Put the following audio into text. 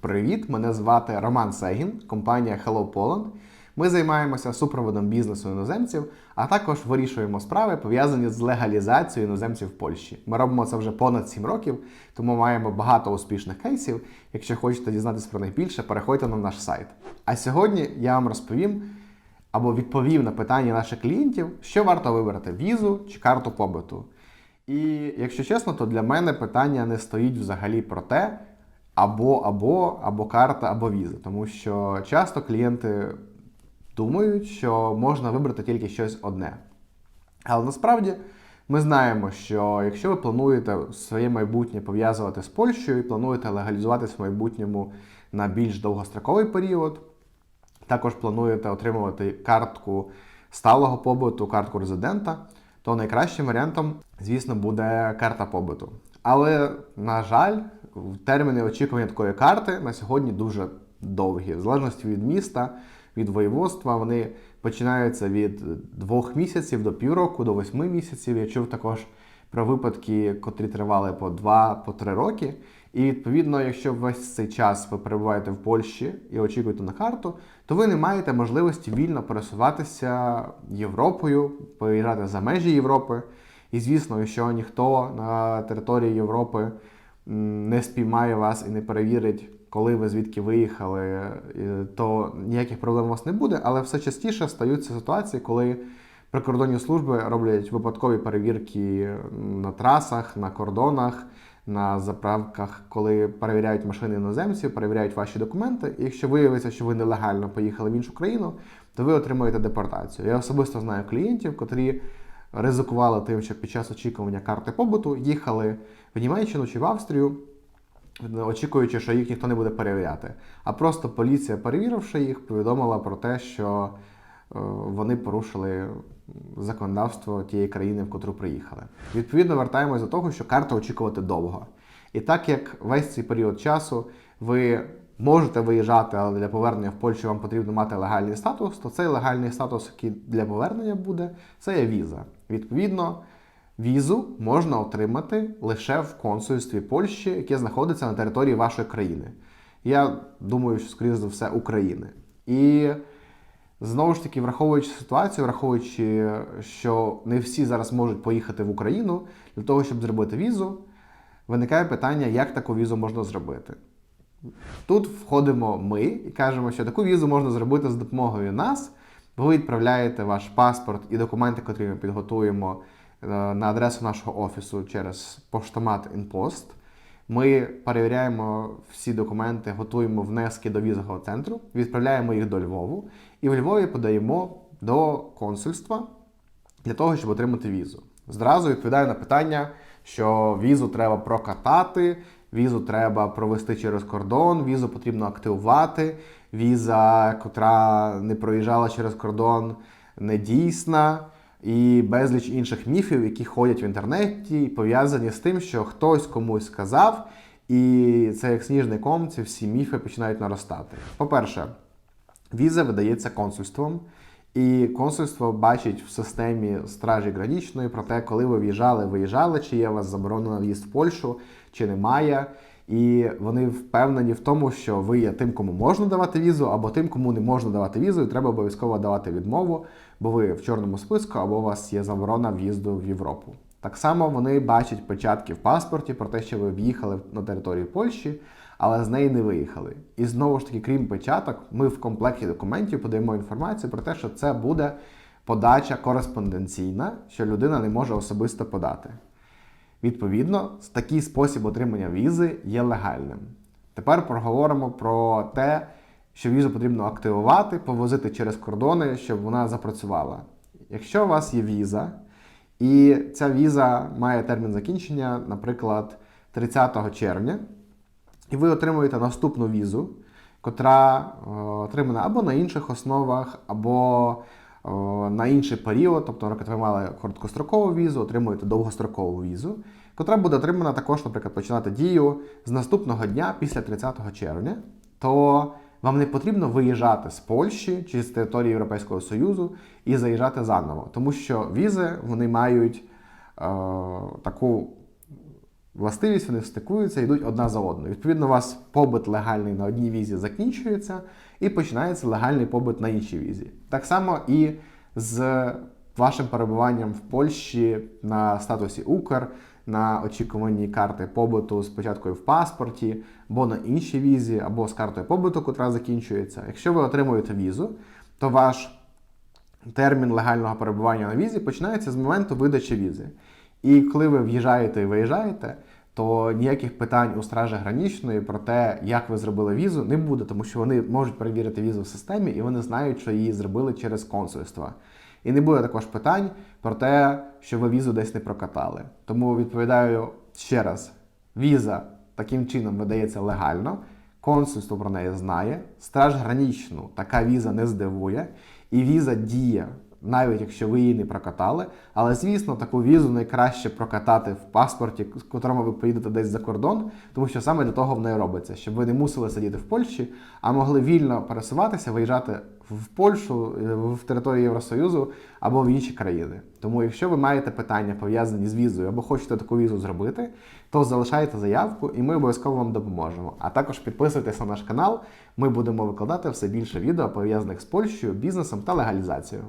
Привіт! Мене звати Роман Сегін, компанія Hello Poland. Ми займаємося супроводом бізнесу іноземців, а також вирішуємо справи, пов'язані з легалізацією іноземців в Польщі. Ми робимо це вже понад 7 років, тому маємо багато успішних кейсів. Якщо хочете дізнатися про них більше, переходьте на наш сайт. А сьогодні я вам розповім або відповім на питання наших клієнтів, що варто вибрати візу чи карту побуту. І якщо чесно, то для мене питання не стоїть взагалі про те, або або, або карта, або віза. Тому що часто клієнти думають, що можна вибрати тільки щось одне. Але насправді ми знаємо, що якщо ви плануєте своє майбутнє пов'язувати з Польщею і плануєте легалізуватись в майбутньому на більш довгостроковий період, також плануєте отримувати картку сталого побуту, картку резидента, то найкращим варіантом, звісно, буде карта побуту. Але, на жаль, терміни очікування такої карти на сьогодні дуже довгі. В залежності від міста, від воєводства, вони починаються від двох місяців до півроку, до восьми місяців. Я чув також про випадки, котрі тривали по два, по три роки. І відповідно, якщо весь цей час ви перебуваєте в Польщі і очікуєте на карту, то ви не маєте можливості вільно пересуватися Європою, поїжджати за межі Європи. І звісно, якщо ніхто на території Європи не спіймає вас і не перевірить, коли ви звідки виїхали, то ніяких проблем у вас не буде. Але все частіше стаються ситуації, коли прикордонні служби роблять випадкові перевірки на трасах, на кордонах, на заправках, коли перевіряють машини іноземців, перевіряють ваші документи. І якщо виявиться, що ви нелегально поїхали в іншу країну, то ви отримуєте депортацію. Я особисто знаю клієнтів, котрі ризикували тим, що під час очікування карти побуту їхали в Німеччину чи в Австрію, очікуючи, що їх ніхто не буде перевіряти. А просто поліція, перевіривши їх, повідомила про те, що е, вони порушили законодавство тієї країни, в котру приїхали. Відповідно, вертаємось до того, що карта очікувати довго. І так як весь цей період часу ви можете виїжджати, але для повернення в Польщу вам потрібно мати легальний статус, то цей легальний статус, який для повернення буде, це є віза. Відповідно, візу можна отримати лише в консульстві Польщі, яке знаходиться на території вашої країни. Я думаю, що, скоріше за все, України. І Знову ж таки, враховуючи ситуацію, враховуючи, що не всі зараз можуть поїхати в Україну для того, щоб зробити візу, виникає питання, як таку візу можна зробити. Тут входимо ми і кажемо, що таку візу можна зробити з допомогою нас. Ви відправляєте ваш паспорт і документи, котрі ми підготуємо е, на адресу нашого офісу через поштомат InPost. Ми перевіряємо всі документи, готуємо внески до візового центру, відправляємо їх до Львову і в Львові подаємо до консульства для того, щоб отримати візу. Зразу відповідаю на питання, що візу треба прокатати, візу треба провести через кордон, візу потрібно активувати, віза, котра не проїжджала через кордон, недійсна. І безліч інших міфів, які ходять в інтернеті, пов'язані з тим, що хтось комусь сказав, і це як сніжний ком, ці всі міфи починають наростати. По-перше, віза видається консульством, і консульство бачить в системі стражі гранічної про те, коли ви в'їжджали, виїжджали, чи є у вас заборонено в'їзд в Польщу, чи немає. І вони впевнені в тому, що ви є тим, кому можна давати візу, або тим, кому не можна давати візу, і треба обов'язково давати відмову, бо ви в чорному списку, або у вас є заборона в'їзду в Європу. Так само вони бачать печатки в паспорті про те, що ви в'їхали на територію Польщі, але з неї не виїхали. І знову ж таки, крім печаток, ми в комплекті документів подаємо інформацію про те, що це буде подача кореспонденційна, що людина не може особисто подати. Відповідно, такий спосіб отримання візи є легальним. Тепер проговоримо про те, що візу потрібно активувати, повозити через кордони, щоб вона запрацювала. Якщо у вас є віза, і ця віза має термін закінчення, наприклад, 30 червня, і ви отримуєте наступну візу, котра е, отримана або на інших основах, або е, на інший період, тобто, наприклад, ви мали короткострокову візу, отримуєте довгострокову візу, котра буде отримана також, наприклад, починати дію з наступного дня після 30 червня, то вам не потрібно виїжджати з Польщі чи з території Європейського Союзу і заїжджати заново, тому що візи вони мають е, таку властивість, вони стикуються, йдуть одна за одною. Відповідно, у вас побит легальний на одній візі закінчується і починається легальний побит на іншій візі. Так само і з вашим перебуванням в Польщі на статусі Укр, на очікуванні карти побуту з початкою в паспорті, або на іншій візі, або з картою побуту, котра закінчується. Якщо ви отримуєте візу, то ваш термін легального перебування на візі починається з моменту видачі візи. І коли ви в'їжджаєте і виїжджаєте, то ніяких питань у стражі гранічної про те, як ви зробили візу, не буде, тому що вони можуть перевірити візу в системі і вони знають, що її зробили через консульство. І не буде також питань про те, що ви візу десь не прокатали. Тому відповідаю ще раз: віза таким чином видається легально, консульство про неї знає, страж гранічну така віза не здивує, і віза діє, навіть якщо ви її не прокатали. Але звісно, таку візу найкраще прокатати в паспорті, з котрому ви поїдете десь за кордон, тому що саме для того в неї робиться, щоб ви не мусили сидіти в Польщі, а могли вільно пересуватися, виїжджати в Польщу, е, в територію Євросоюзу або в інші країни. Тому, якщо ви маєте питання пов'язані з візою або хочете таку візу зробити, то залишайте заявку, і ми обов'язково вам допоможемо. А також підписуйтесь на наш канал. Ми будемо викладати все більше відео пов'язаних з Польщею, бізнесом та легалізацією.